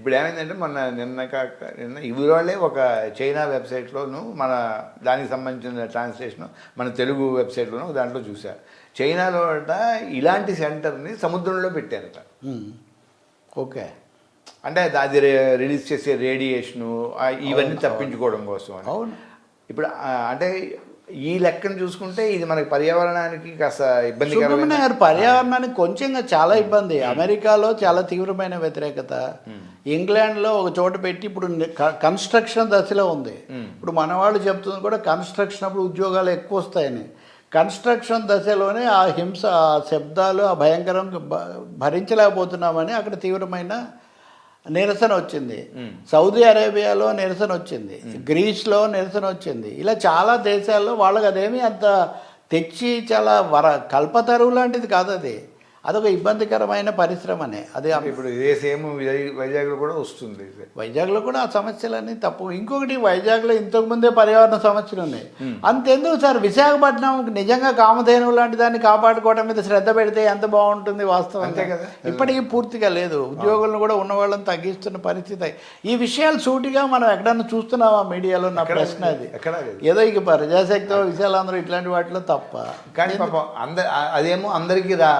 ఇప్పుడు ఏమైందంటే మొన్న నిన్న కాక నిన్న ఇవాళే ఒక చైనా వెబ్సైట్లోను మన దానికి సంబంధించిన ట్రాన్స్లేషన్ మన తెలుగు వెబ్సైట్లోను దాంట్లో చూసా చైనాలో అట ఇలాంటి సెంటర్ని సముద్రంలో పెట్టారట. ఓకే. అంటే అది రిలీజ్ చేసే రేడియేషను ఇవన్నీ తప్పించుకోవడం కోసం అని. అవును. ఇప్పుడు అంటే ఈ లెక్కను చూసుకుంటే ఇది మనకి పర్యావరణానికి కాస్త గారు పర్యావరణానికి కొంచెంగా చాలా ఇబ్బంది. అమెరికాలో చాలా తీవ్రమైన వ్యతిరేకత. ఇంగ్లాండ్లో ఒక చోట పెట్టి ఇప్పుడు కన్స్ట్రక్షన్ దశలో ఉంది. ఇప్పుడు మన వాళ్ళు చెప్తుంది కూడా కన్స్ట్రక్షన్ అప్పుడు ఉద్యోగాలు ఎక్కువ వస్తాయని. కన్స్ట్రక్షన్ దశలోనే ఆ హింస ఆ శబ్దాలు ఆ భయంకరం భరించలేకపోతున్నామని అక్కడ తీవ్రమైన నిరసన వచ్చింది. సౌదీ అరేబియాలో నిరసన వచ్చింది. గ్రీస్లో నిరసన వచ్చింది. ఇలా చాలా దేశాల్లో వాళ్ళకి అదేమీ అంత తెచ్చి చాలా వర కల్పతరువు లాంటిది కాదు అది అదొక ఇబ్బందికరమైన పరిశ్రమనే. అది ఇప్పుడు ఇదే సేమ్ వైజాగ్ వైజాగ్లో కూడా వస్తుంది. వైజాగ్లో కూడా ఆ సమస్యలన్నీ తప్పు. ఇంకొకటి వైజాగ్లో ఇంతకు ముందే పర్యావరణ సమస్యలు ఉన్నాయి. అంతెందుకు సార్? విశాఖపట్నం నిజంగా కామధేనువు లాంటి దాన్ని కాపాడుకోవడం మీద శ్రద్ధ పెడితే ఎంత బాగుంటుంది వాస్తవం అంతే కదా. ఇప్పటికీ పూర్తిగా లేదు. ఉద్యోగులను కూడా ఉన్న వాళ్ళని తగ్గిస్తున్న పరిస్థితి. ఈ విషయాలు సూటిగా మనం ఎక్కడన్నా చూస్తున్నామా మీడియాలో? నా ప్రశ్న అది. ఏదో ఇక ప్రజాశక్తి విషయాలందరూ ఇట్లాంటి వాటిలో తప్ప. కానీ పాపం అందరు అదేమో అందరికీ రా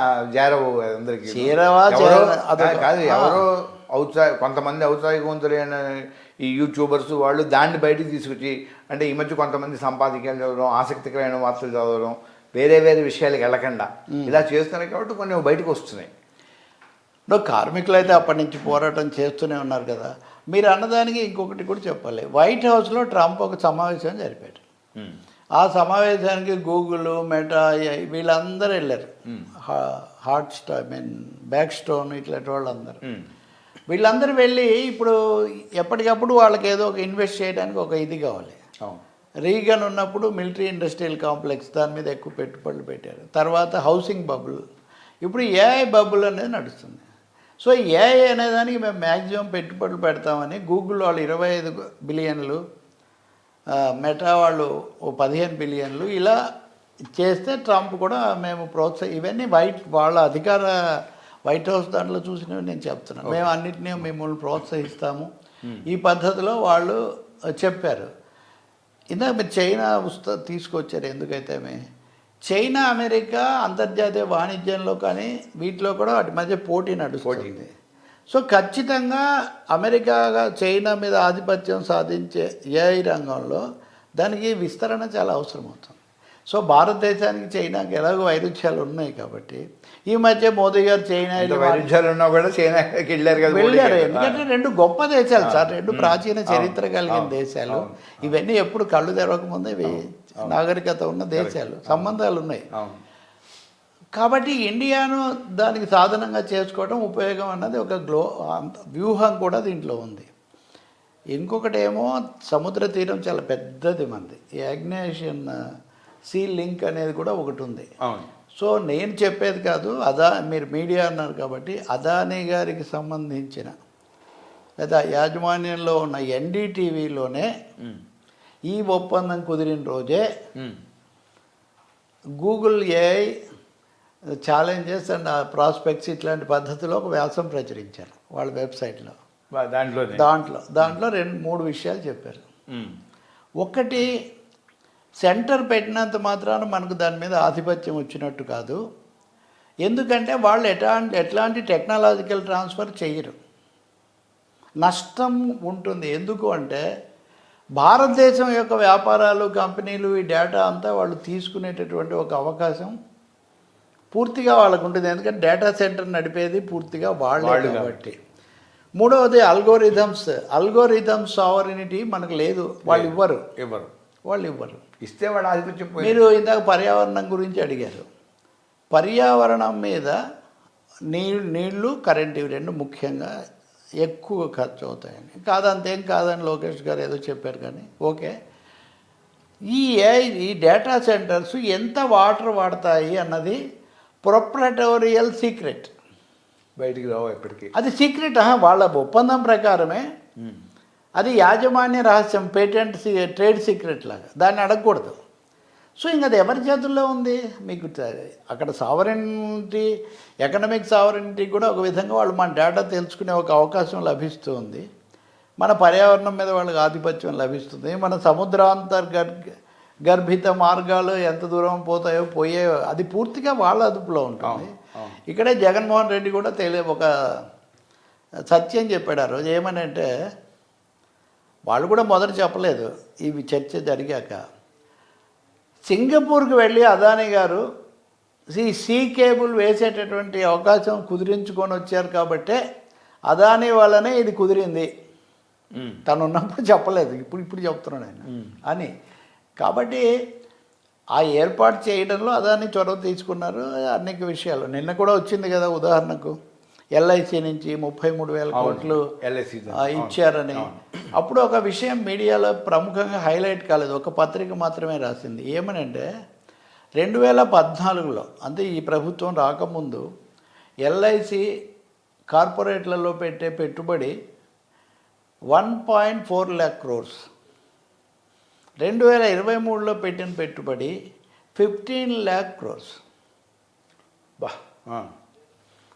చేరవు అందరికీ. చేరవా, కాదు ఎవరో ఔత్సాహ కొంతమంది ఔత్సాహికవంతులైన ఈ యూట్యూబర్స్ వాళ్ళు దాన్ని బయటికి తీసుకొచ్చి అంటే ఈ మధ్య కొంతమంది సంపాదికలు చదవడం ఆసక్తికరమైన వార్తలు చదవడం వేరే వేరే విషయాలకు వెళ్ళకుండా ఇలా చేస్తున్నారు కాబట్టి కొన్ని బయటకు వస్తున్నాయి. ఇప్పుడు కార్మికులు అయితే అప్పటి నుంచి పోరాటం చేస్తూనే ఉన్నారు కదా. మీరు అన్నదానికి ఇంకొకటి కూడా చెప్పాలి. వైట్ హౌస్లో ట్రంప్ ఒక సమావేశం జరిపాడు. ఆ సమావేశానికి గూగుల్ మెటా వీళ్ళందరూ వెళ్ళారు. హాట్ స్టో ఐ మీన్ బ్యాక్ స్టోన్ ఇట్లాంటి వాళ్ళందరూ. వీళ్ళందరూ వెళ్ళి ఇప్పుడు ఎప్పటికప్పుడు వాళ్ళకి ఏదో ఒక ఇన్వెస్ట్ చేయడానికి ఒక ఇది కావాలి. రీగన్ ఉన్నప్పుడు మిలిటరీ ఇండస్ట్రియల్ కాంప్లెక్స్ దాని మీద ఎక్కువ పెట్టుబడులు పెట్టారు. తర్వాత హౌసింగ్ బబుల్. ఇప్పుడు ఏఐ బబుల్ అనేది నడుస్తుంది. సో ఏఐ అనేదానికి మేము మ్యాక్సిమం పెట్టుబడులు పెడతామని గూగుల్ వాళ్ళు ఇరవై ఐదు బిలియన్లు మెటా వాళ్ళు ఓ పదిహేను బిలియన్లు ఇలా చేస్తే ట్రంప్ కూడా మేము ప్రోత్సహ ఇవన్నీ వైట్ వాళ్ళ అధికార వైట్ హౌస్ దాంట్లో చూసినవి నేను చెప్తున్నాను. మేము అన్నిటినీ మిమ్మల్ని ప్రోత్సహిస్తాము. ఈ పద్ధతిలో వాళ్ళు చెప్పారు. ఇందాక మీరు చైనా తీసుకొచ్చారు ఎందుకైతే మే చైనా అమెరికా అంతర్జాతీయ వాణిజ్యంలో కానీ వీటిలో కూడా వాటి మధ్య పోటీ నడుస్తుంది. సో ఖచ్చితంగా అమెరికాగా చైనా మీద ఆధిపత్యం సాధించే ఏఐ రంగంలో దానికి విస్తరణ చాలా అవసరం అవుతుంది సో భారతదేశానికి చైనాకి ఎలాగో వైరుధ్యాలు ఉన్నాయి కాబట్టి ఈ మధ్య మోదీ గారు చైనా వైరుధ్యాలు ఉన్నా కూడా చైనాకి వెళ్ళారు వెళ్ళారు. ఎందుకంటే రెండు గొప్ప దేశాలు సార్ రెండు ప్రాచీన చరిత్ర కలిగిన దేశాలు. ఇవన్నీ ఎప్పుడు కళ్ళు తెరవక ముందే ఇవి నాగరికత ఉన్న దేశాలు సంబంధాలు ఉన్నాయి. కాబట్టి ఇండియాను దానికి సాధనంగా చేసుకోవడం ఉపయోగం అన్నది ఒక గ్లో అంత- వ్యూహం కూడా దీంట్లో ఉంది. ఇంకొకటి ఏమో సముద్ర తీరం చాలా పెద్దది మంది. ఈ ఆగ్నేషియన్ సీ లింక్ అనేది కూడా ఒకటి ఉంది. సో నేను చెప్పేది కాదు అదా మీరు మీడియా అన్నారు కాబట్టి అదానీ గారికి సంబంధించిన లేదా యాజమాన్యంలో ఉన్న ఎన్డీటీవీలోనే ఈ ఒప్పందం కుదిరిన రోజే. Google AI challenges and prospects ఇట్లాంటి పద్ధతిలో ఒక వ్యాసం ప్రచురించారు వాళ్ళ వెబ్సైట్లో. దాంట్లోనే? దాంట్లో దాంట్లో రెండు మూడు విషయాలు చెప్పారు. ఒకటి సెంటర్ పెట్టినంత మాత్రాన మనకు దాని మీద ఆధిపత్యం వచ్చినట్టు కాదు. ఎందుకంటే వాళ్ళు ఎట్లాంటి ఎట్లాంటి టెక్నాలజికల్ ట్రాన్స్ఫర్ చేయరు. నష్టం ఉంటుంది. ఎందుకు అంటే భారతదేశం యొక్క వ్యాపారాలు కంపెనీలు ఈ డేటా అంతా వాళ్ళు తీసుకునేటటువంటి ఒక అవకాశం పూర్తిగా వాళ్ళకు ఉంటుంది. ఎందుకంటే డేటా సెంటర్ నడిపేది పూర్తిగా వాళ్ళే కాబట్టి. మూడవది అల్గోరిథమ్స్ అల్గోరిథమ్స్ సావరినిటీ మనకు లేదు. వాళ్ళు ఇవ్వరు. ఇవ్వరు. వాళ్ళు ఇవ్వరు. ఇస్తే వాడు ఆధిపత్యం మీరు ఇందాక పర్యావరణం గురించి అడిగారు. పర్యావరణం మీద నీళ్ళు నీళ్ళు కరెంట్ ఇవి రెండు ముఖ్యంగా ఎక్కువ ఖర్చు అవుతాయని. కాదంతేం కాదని లోకేష్ గారు ఏదో చెప్పారు కానీ ఓకే. ఈ ఈ డేటా సెంటర్స్ ఎంత వాటర్ వాడతాయి అన్నది ప్రొప్రటోరియల్ సీక్రెట్ బయటికి రావు ఎప్పటికీ అది సీక్రెట్ వాళ్ళ ఒప్పందం ప్రకారమే. అది యాజమాన్య రహస్యం పేటెంట్ ట్రేడ్ సీక్రెట్ లాగా. దాన్ని అడగకూడదు. సో ఇంకా అది ఎవరి చేతుల్లో ఉంది? మీకు అక్కడ సావరెంటీ ఎకనామిక్ సావరెంటీ కూడా ఒక విధంగా వాళ్ళు మన డేటా తెలుసుకునే ఒక అవకాశం లభిస్తూ ఉంది మన పర్యావరణం మీద వాళ్ళకి ఆధిపత్యం లభిస్తుంది. మన సముద్రాంతర్గర్ గర్భిత మార్గాలు ఎంత దూరం పోతాయో పోయే అది పూర్తిగా వాళ్ళ అదుపులో ఉంటుంది. ఇక్కడే జగన్మోహన్ రెడ్డి కూడా తెలియ ఒక సత్యం చెప్పాడు ఆ రోజు. ఏమని అంటే వాళ్ళు కూడా మొదట చెప్పలేదు ఇవి చర్చ జరిగాక. సింగపూర్కి వెళ్ళి అదానీ గారు ఈ సీ కేబుల్ వేసేటటువంటి అవకాశం కుదిరించుకొని వచ్చారు కాబట్టే అదానీ వల్లనే ఇది కుదిరింది. తను ఉన్నప్పుడు చెప్పలేదు. ఇప్పుడు ఇప్పుడు చెప్తున్నాడు ఆయన. అని. కాబట్టి ఆ ఏర్పాటు చేయడంలో అదాని చొరవ తీసుకున్నారు అనేక విషయాలు. నిన్న కూడా వచ్చింది కదా ఉదాహరణకు ఎల్ఐసి నుంచి ముప్పై మూడు వేల కోట్లు. ఆ, ఇచ్చారని. అప్పుడు ఒక విషయం మీడియాలో ప్రముఖంగా హైలైట్ కాలేదు. ఒక పత్రిక మాత్రమే రాసింది. ఏమనంటే రెండు వేల పద్నాలుగులో అంటే ఈ ప్రభుత్వం రాకముందు ఎల్ఐసి కార్పొరేట్లలో పెట్టే పెట్టుబడి one point four lakh crores. రెండు వేల ఇరవై మూడులో పెట్టిన పెట్టుబడి ఫిఫ్టీన్ ల్యాక్ క్రోర్స్. బా.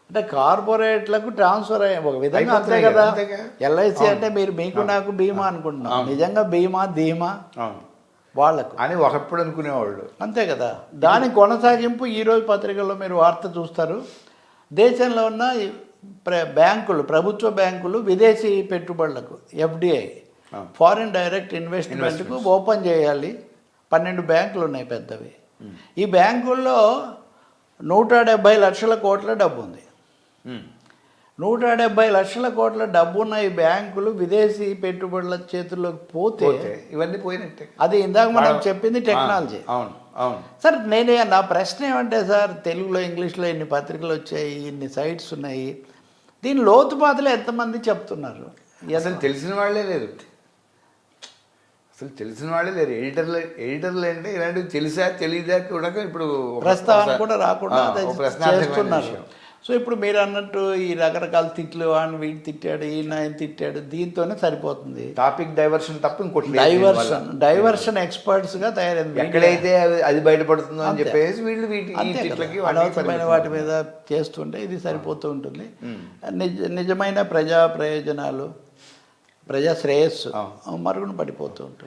అంటే కార్పొరేట్లకు ట్రాన్స్ఫర్ అయ్యే ఒక విధంగా అంతే కదా. ఎల్ఐసి అంటే మీరు మీకు నాకు బీమా అనుకుంటున్నాం. నిజంగా బీమా ధీమా. వాళ్ళకు అని ఒకప్పుడు అనుకునేవాళ్ళు. అంతే కదా. దాని కొనసాగింపు ఈరోజు పత్రికల్లో మీరు వార్త చూస్తారు. దేశంలో ఉన్న ప్ర- బ్యాంకులు ప్రభుత్వ బ్యాంకులు విదేశీ పెట్టుబడులకు ఎఫ్డిఐ ఫారిన్ డైరెక్ట్ ఇన్వెస్ట్మెంట్కు ఓపెన్ చేయాలి. పన్నెండు బ్యాంకులు ఉన్నాయి పెద్దవి ఈ బ్యాంకుల్లో నూట డెబ్భై లక్షల కోట్ల డబ్బు ఉంది. నూట డెబ్బై లక్షల కోట్ల డబ్బున్న ఈ బ్యాంకులు విదేశీ పెట్టుబడుల చేతుల్లోకి పోతే ఇవన్నీ పోయినట్టే అది ఇందాక మనం చెప్పింది టెక్నాలజీ అవును అవును. సార్ నేనే నా ప్రశ్న ఏమంటే సార్ తెలుగులో ఇంగ్లీష్లో ఇన్ని పత్రికలు వచ్చాయి ఇన్ని సైట్స్ ఉన్నాయి. దీని లోతుపాతలు ఎంతమంది చెప్తున్నారు? అసలు తెలిసిన వాళ్ళే లేరు అసలు తెలిసిన వాళ్ళే లేరు. ఎడిటర్లు ఎడిటర్లు అంటే ఇలాంటివి తెలిసా తెలియదా కూడా ఇప్పుడు ప్రస్తావన కూడా రాకుండా చేస్తున్నారు. సో ఇప్పుడు మీరు అన్నట్టు ఈ రకరకాల తిట్లు అని వీడు తిట్టాడు ఈయన ఆయన తిట్టాడు దీంతోనే సరిపోతుంది. టాపిక్ డైవర్షన్ తప్ప ఇంకోటి డైవర్షన్ డైవర్షన్ ఎక్స్పర్ట్స్గా తయారైంది ఎక్కడైతే అది- అది బయటపడుతుందో అని. చెప్పేసి వీళ్ళు వీటి. తిట్లకి వాటికి అనవసరమైన వాటి మీద చేస్తుంటే ఇది సరిపోతూ ఉంటుంది. నిజ నిజమైన ప్రజా ప్రయోజనాలు ప్రజా శ్రేయస్సు మరుగున పడిపోతూ ఉంటుంది.